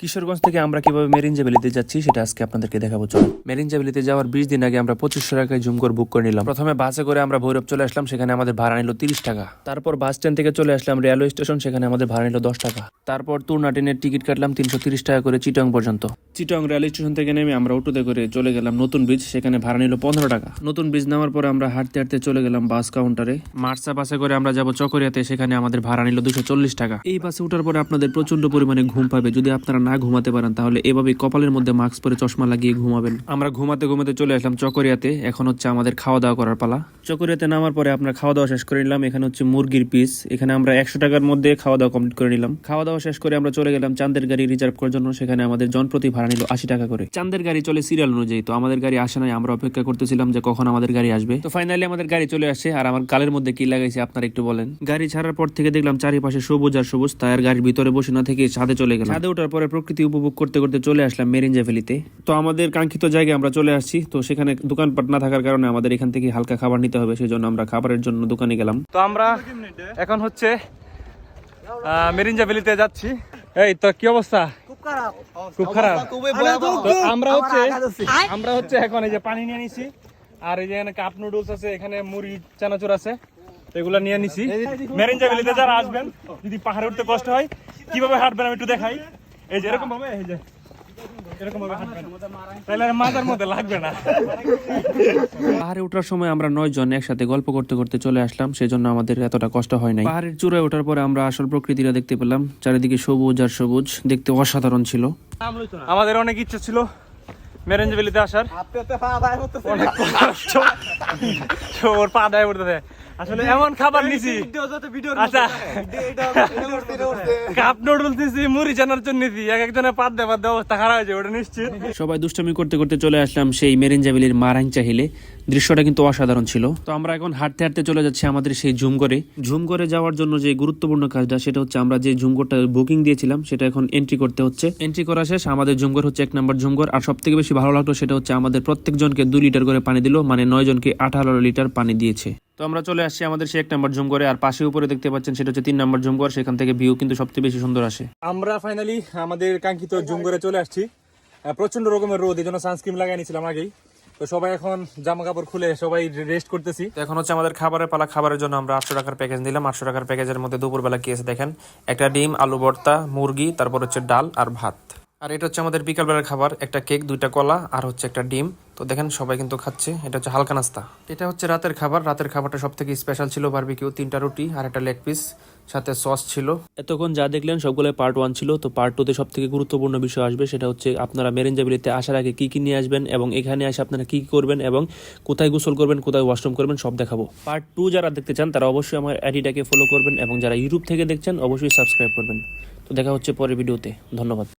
কিশোরগঞ্জ থেকে আমরা কীভাবে মেরিনজা ভ্যালিতে যাচ্ছি সেটা আজকে আপনাদেরকে দেখাবো চলো মেরিনজা ভ্যালিতে যাওয়ার বিশ দিন আগে আমরা পঁচিশশো টাকায় জুম করে বুক করে নিলাম। প্রথমে বাসে করে আমরা ভৈরব চলে আসলাম, সেখানে আমাদের ভাড়া নিল তিরিশ টাকা। তারপর বাস স্ট্যান্ড থেকে চলে আসলাম রেলওয়ে স্টেশন, সেখানে আমাদের ভাড়া নিল দশ টাকা। তারপর তুর্না ট্রেনের টিকিট কাটলাম তিনশো তিরিশ টাকা করে চিটং পর্যন্ত। চিটং রেল স্টেশন থেকে নেমে আমরা অটোতে করে চলে গেলাম নতুন ব্রিজ সেখানে ভাড়া নিল পনেরো টাকা। নতুন ব্রিজ নামার পরে আমরা হাঁটতে হাঁটতে চলে গেলাম বাস কাউন্টারে মার্সা বাসে করে আমরা যাব চকরিয়াতে, সেখানে আমাদের ভাড়া নিল দুশো চল্লিশ টাকা। এই বাসে ওঠার পরে আপনাদের প্রচণ্ড পরিমাণে ঘুম পাবে। যদি আপনারা না ঘুমাতে পারেন, তাহলে এভাবে কপালের মধ্যে মাস্ক পরে চশমা লাগিয়ে ঘুমাবেন। আমরা ঘুমাতে ঘুমাতে চলে আসলাম চকরিয়াতে। এখন হচ্ছে আমাদের খাওয়া দাওয়া করার পালা। চকরিয়াতে নামার পরে আমরা খাওয়া দাওয়া শেষ করে নিলাম। এখানে হচ্ছে মুরগির পিস এখানে আমরা একশো টাকার মধ্যে খাওয়া দাওয়া কমপ্লিট করে নিলাম। খাওয়া দাওয়া শেষ করে আমরা চলে গেলাম চাঁদের গাড়ি রিজার্ভ করার জন্য। সেখানে আমাদের জনপ্রতি ভাড়া নিল আশি টাকা করে। চাঁদের গাড়ি চলে সিরিয়াল অনুযায়ী তো আমাদের গাড়ি আসে নাই আমরা অপেক্ষা করতেছিলাম যে কখন আমাদের গাড়ি আসবে। তো ফাইনালি আমাদের গাড়ি চলে আসে আর আমার গালের মধ্যে কি লাগাইছে আপনারা একটু বলেন। গাড়ি ছাড়ার পর থেকে দেখলাম চারিপাশে সবুজ আর সবুজ তাই আর গাড়ির ভিতরে বসে না থেকে ছাদে চলে গেলাম। ছাদে ওঠার পরে প্রকৃতি উপভোগ করতে করতে চলে আসলাম মেরিনজা ভ্যালিতে তো আমাদের কাঙ্ক্ষিত জায়গায় আমরা চলে আসছি তো সেখানে দোকানপাট না থাকার কারণে আমাদের এখান থেকে হালকা খাবার নিতে হবে সেই জন্য আমরা খাবারের জন্য দোকানে গেলাম। তো আমরা এখন হচ্ছে আহ, মেরিনজা ভ্যালিতে যাচ্ছি। এই তো কি অবস্থা? খুব খারাপ। তো আমরা হচ্ছে আমরা হচ্ছে এখন এই যে পানি নিয়ে নিছি আর এই যে এখানে কাপ নুডলস আছে এখানে মুড়ি চানাচুর আছে এগুলা নিয়ে নিছি। মেরিন ভ্যালিতে যারা আসবেন যদি পাহাড়ে উঠতে কষ্ট হয় কীভাবে হাঁটবেন আমি একটু দেখাই। এই যে এরকম ভাবে এই যে এরকম ভাবে তাহলে আর মাজার মধ্যে লাগবে না। পাহাড়ে ওঠার সময় আমরা নয় জন একসাথে গল্প করতে করতে চলে আসলাম সেজন্য আমাদের এতটা কষ্ট হয় নাই। পাহাড়ের চূড়ায় ওঠার পরে আমরা আসল প্রকৃতিটা দেখতে পেলাম চারিদিকে সবুজ আর সবুজ দেখতে অসাধারণ ছিল। আমাদের অনেক ইচ্ছা ছিল মেরেঞ্জ ভ্যালিতে আসার। ওর পা দায় পড়তেছে আসলে এমন খাবার নিছি। আচ্ছা। কাপ নুডলস নিছি মুড়ি চানার জন্য নিছি। এক একজনের পাত দেয় পাত অবস্থা খারাপ হয়েছে ওটা নিশ্চিত। সবাই দুষ্টামি করতে করতে চলে আসলাম সেই মেরিনজাবিলির মারাং চাহিলে দৃশ্যটা কিন্তু অসাধারণ ছিল। তো আমরা এখন হাঁটতে হাঁটতে চলে যাচ্ছি আমাদের সেই ঝুম করে ঝুম করে যাওয়ার জন্য যে গুরুত্বপূর্ণ কাজটা সেটা হচ্ছে আমরা যে ঝুমঘরটা বুকিং দিয়েছিলাম সেটা এখন এন্ট্রি করতে হচ্ছে। এন্ট্রি করা শেষ আমাদের ঝুমঘর হচ্ছে এক নম্বর ঝুমঘর। আর সব থেকে বেশি ভালো লাগল সেটা হচ্ছে আমাদের প্রত্যেকজনকে দুই লিটার করে পানি দিল মানে নয় জনকে আঠারো লিটার পানি দিয়েছে। তো আমরা চলে আসছি আমাদের সেই এক নাম্বার নম্বর ঝুমঘরে আর পাশে উপরে দেখতে পাচ্ছেন সেটা হচ্ছে তিন নম্বর ঝুমঘর সেখান থেকে ভিউ কিন্তু সবচেয়ে বেশি সুন্দর আসে। আমরা ফাইনালি আমাদের কাঙ্ক্ষিত জুম করে চলে আসছি। প্রচণ্ড রকমের রোদ এই জন্য সানস্ক্রিন লাগাই নিয়েছিলাম আগেই। তো সবাই এখন জামা কাপড় খুলে সবাই রেস্ট করতেছি। তো এখন হচ্ছে আমাদের খাবারের পালা খাবারের জন্য আমরা আটশো টাকার প্যাকেজ নিলাম। আটশো টাকার প্যাকেজের মধ্যে দুপুরবেলা কি আছে দেখেন? একটা ডিম আলু ভর্তা মুরগি তারপর হচ্ছে ডাল আর ভাত। আর এটা হচ্ছে আমাদের বিকালবেলার খাবার, একটা কেক, দুইটা কলা, আর হচ্ছে একটা ডিম। তো দেখেন সবাই কিন্তু খাচ্ছে, এটা হচ্ছে হালকা নাস্তা। এটা হচ্ছে রাতের খাবার, রাতের খাবারটা সব থেকে স্পেশাল ছিল বারবিকিউ তিনটা রুটি আর একটা লেগ পিস সাথে সস ছিল। এতক্ষণ যা দেখলেন সবগুলো পার্ট ওয়ান ছিল, তো পার্ট টুতে সব থেকে গুরুত্বপূর্ণ বিষয় আসবে, সেটা হচ্ছে আপনারা মেরেঞ্জাবিলিতে আসার আগে কি কি নিয়ে আসবেন এবং এখানে এসে আপনারা কি কি করবেন এবং কোথায় গোসল করবেন, কোথায় ওয়াশরুম করবেন, সব দেখাবো। পার্ট টু যারা দেখতে চান, তারা অবশ্যই আমার অ্যাডিটাকে ফলো করবেন এবং যারা ইউটিউব থেকে দেখছেন, অবশ্যই সাবস্ক্রাইব করবেন। তো দেখা হচ্ছে পরের ভিডিওতে ধন্যবাদ।